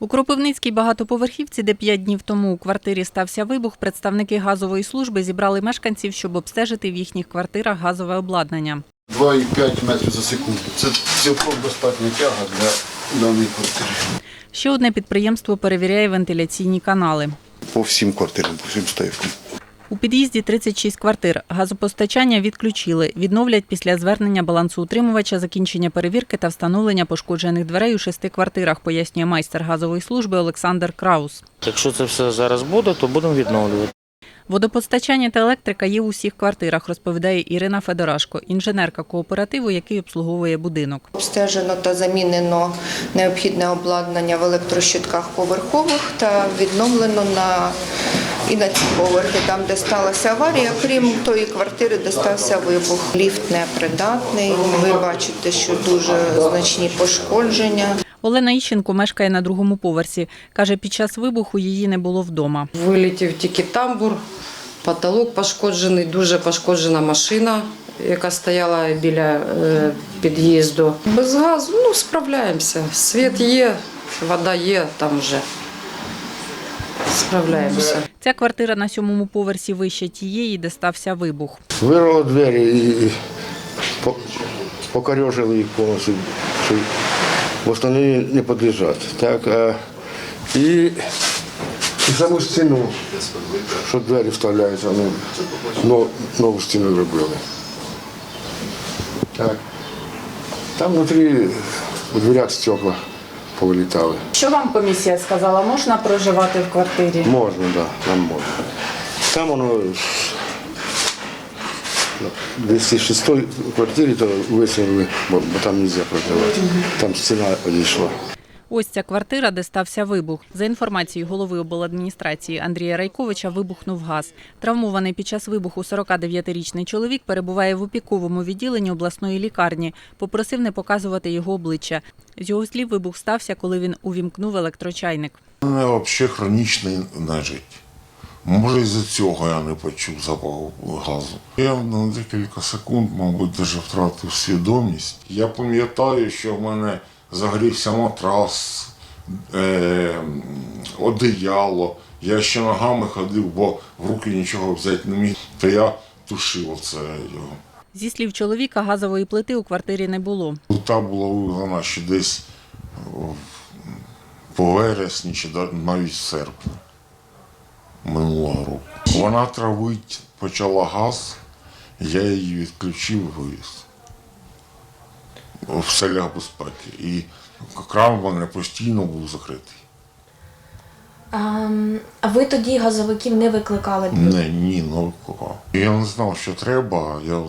У Кропивницькій багатоповерхівці, де п'ять днів тому у квартирі стався вибух, представники газової служби зібрали мешканців, щоб обстежити в їхніх квартирах газове обладнання. 2,5 метрів за секунду. Це цілком достатня тяга для даної квартири. Ще одне підприємство перевіряє вентиляційні канали. По всім квартирам, по всім стоївкам. У під'їзді 36 квартир. Газопостачання відключили. Відновлять після звернення балансоутримувача закінчення перевірки та встановлення пошкоджених дверей у шести квартирах, пояснює майстер газової служби Олександр Краус. Якщо це все зараз буде, то будемо відновлювати. Водопостачання та електрика є у всіх квартирах, розповідає Ірина Федорашко, інженерка кооперативу, який обслуговує будинок. Обстежено та замінено необхідне обладнання в електрощитках поверхових та відновлено на і на ці поверхи, там де сталася аварія, крім тої квартири, де стався вибух. Ліфт непридатний. Ви бачите, що дуже значні пошкодження. Олена Іщенко мешкає на другому поверсі. Каже, під час вибуху її не було вдома. Вилетів тільки тамбур, потолок пошкоджений, дуже пошкоджена машина, яка стояла біля е, під'їзду. Без газу ну, справляємося. Світ є, вода є там вже. Справляємося. Ця квартира на сьомому поверсі вище тієї, де стався вибух. Вирвало двері і по- покорежили їх повністю, що в основному не підлежать. Так, а, і, і саму стіну, що двері вставляються, но- нову стіну робили. Так. Там внутрі у дверях стекла повилітали. Що вам комісія сказала? Можна проживати в квартирі? Можна, так, да, нам можна. Там воно в 206 квартирі то виселили, бо, бо там не можна проживати. Там стіна одійшла. Ось ця квартира, де стався вибух. За інформацією голови обладміністрації Андрія Райковича, вибухнув газ. Травмований під час вибуху 49-річний чоловік перебуває в опіковому відділенні обласної лікарні. Попросив не показувати його обличчя. З його слів, вибух стався, коли він увімкнув електрочайник. У мене взагалі хронічний нежить. Може, із-за цього я не почув запаху газу. Я на декілька секунд, мабуть, навіть втратив свідомість. Я пам'ятаю, що в мене загорівся матрас, е- одеяло. Я ще ногами ходив, бо в руки нічого взяти не міг. То я тушив це його. Зі слів чоловіка, газової плити у квартирі не було. Плита була вигнана ще десь по вересні чи навіть в серпні минулого року. Вона травить почала газ, я її відключив і вивіз в селях безпеки. І кран в мене постійно був закритий. Ем, А ви тоді газовиків не викликали? Не, ні, ну кого. Я не знав, що треба, я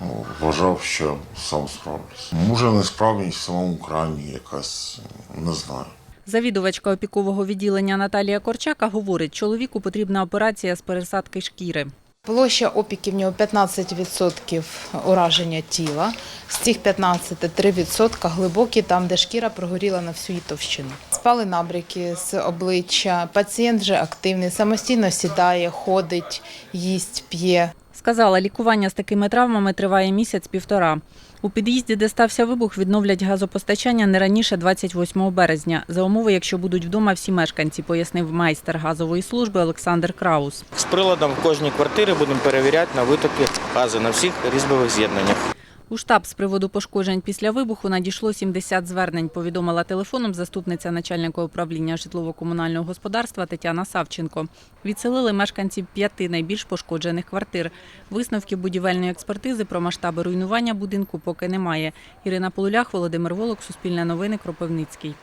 ну, вважав, що сам справлюсь. Може, несправність в самому крані якась, не знаю. Завідувачка опікового відділення Наталія Корчака говорить, чоловіку потрібна операція з пересадки шкіри. Площа опіків в нього 15% ураження тіла. З цих 15 3% глибокі, там, де шкіра прогоріла на всю її товщину. Спали набряки з обличчя. Пацієнт вже активний, самостійно сідає, ходить, їсть, п'є. Сказала, лікування з такими травмами триває місяць-півтора. У під'їзді, де стався вибух, відновлять газопостачання не раніше 28 березня. За умови, якщо будуть вдома всі мешканці, пояснив майстер газової служби Олександр Краус. З приладом в кожній квартирі будемо перевіряти на витоки газу на всіх різьбових з'єднаннях. У штаб з приводу пошкоджень після вибуху надійшло 70 звернень, повідомила телефоном заступниця начальника управління житлово-комунального господарства Тетяна Савченко. Відселили мешканців п'яти найбільш пошкоджених квартир. Висновки будівельної експертизи про масштаби руйнування будинку поки немає. Ірина Полулях, Володимир Волок, Суспільне новини, Кропивницький.